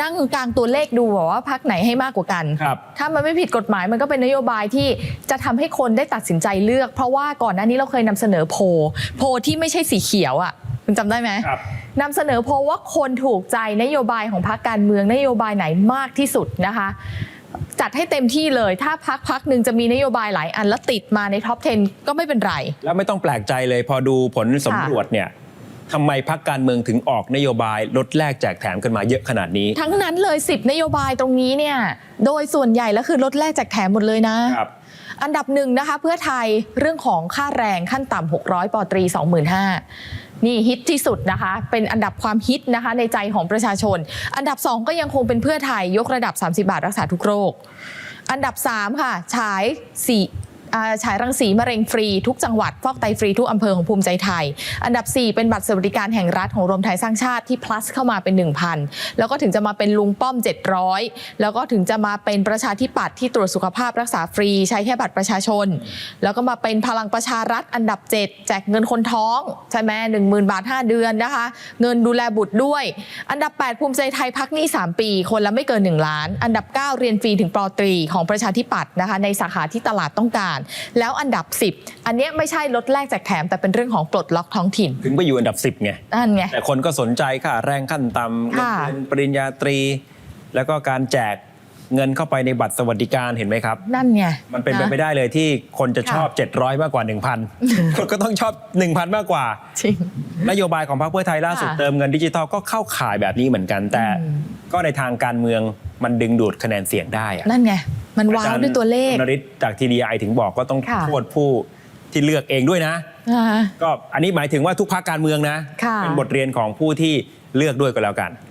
นั่งกลางตัวเลขดูว่าพักไหนให้มากกว่ากัน ครับ ถ้ามันไม่ผิดกฎหมายมันก็เป็นนโยบายที่จะทำให้คนได้ตัดสินใจเลือก เพราะว่าก่อนหน้านี้เราเคยนำเสนอโพลโพลที่ไม่ใช่สีเขียวอะคุณจำได้ไหม ครับ นำเสนอโพลว่าคนถูกใจนโยบายของพรรคการเมืองนโยบายไหนมากที่สุดนะคะ จัดให้เต็มที่เลย ถ้าพักพักหนึ่งจะมีนโยบายหลายอันแล้วติดมาในท็อป 10 ก็ไม่เป็นไร แล้วไม่ต้องแปลกใจเลยพอดูผลสำรวจเนี่ย ทำไมพักการเมืองถึงออกนโยบายลดแลกแจกแถมกันมาเยอะขนาดนี้ ทั้งนั้นเลย 10 นโยบายตรงนี้เนี่ย โดยส่วนใหญ่แล้วคือลดแลกแจกแถมหมดเลยนะ ครับ อันดับหนึ่งนะคะเพื่อไทยเรื่องของค่าแรงขั้นต่ำ600ปอตรี 25,000นี่ฮิตที่สุดนะคะ เป็นอันดับความฮิตนะคะในใจของประชาชน อันดับ 2 ก็ยังคงเป็นเพื่อไทยยกระดับ 30 บาทรักษาทุกโรค อันดับ 3 ค่ะฉายสี่อ่า ฉายรังสีมะเร็งฟรีทุกจังหวัด ฟอกไตฟรีทุกอำเภอของภูมิใจไทย อันดับ 4 เป็นบัตรสวัสดิการแห่งรัฐของรวมไทยสร้างชาติที่ plus เข้ามาเป็น 1,000 แล้วก็ถึงจะมาเป็นลุงป้อม 700 แล้วก็ถึงจะมาเป็นประชาธิปัตย์ที่ตรวจสุขภาพรักษาฟรี ใช้แค่บัตรประชาชน แล้วก็มาเป็นพลังประชารัฐอันดับ 7 แจกเงินคนท้องใช่ไหม1 0,000บาท 5 เดือนนะคะ เงินดูแลบุตรด้วย อันดับ 8 ภูมิใจไทยพักหนี้3 ปี คนละไม่เกิน 1 ล้าน อันดับ 9 เรียนฟรีถึงปอตรีของประชาธิปัตย์นะคะในสาขาที่ตลาดต้องการแล้วอันดับ 10 อันเนี้ยไม่ใช่ลดแลกแจกแถม แต่เป็นเรื่องของปลดล็อกท้องถิ่น ถึงไปอยู่อันดับ 10ไงนั่นไงแต่คนก็สนใจค่ะ แรงขั้นต่ำเงินค่ะเดือนปริญญาตรี แล้วก็การแจกเงินเข้าไปในบัตรสวัสดิการเห็นไหมครับ นั่นไงมันเป็นไปไม่ได้เลยที่คนจะชอบ 700 มากกว่า 1,000 คนก็ต้องชอบ 1,000 มากกว่าจริงนโยบายของพรรคเพื่อไทยล่าสุดค่ะเติมเงินดิจิทัลก็เข้าข่ายแบบนี้เหมือนกัน แต่อืมก็ในทางการเมืองมันดึงดูดคะแนนเสียงได้อะนั่นไง มันว้าวด้วยตัวเลขนริศจากทีดีไอถึงบอกก็ต้องค่ะโทษผู้ที่เลือกเองด้วยนะอ่าก็อันนี้หมายถึงว่าทุกพรรคการเมืองนะค่ะเป็นบทเรียนของผู้ที่เลือกด้วยก็แล้วกัน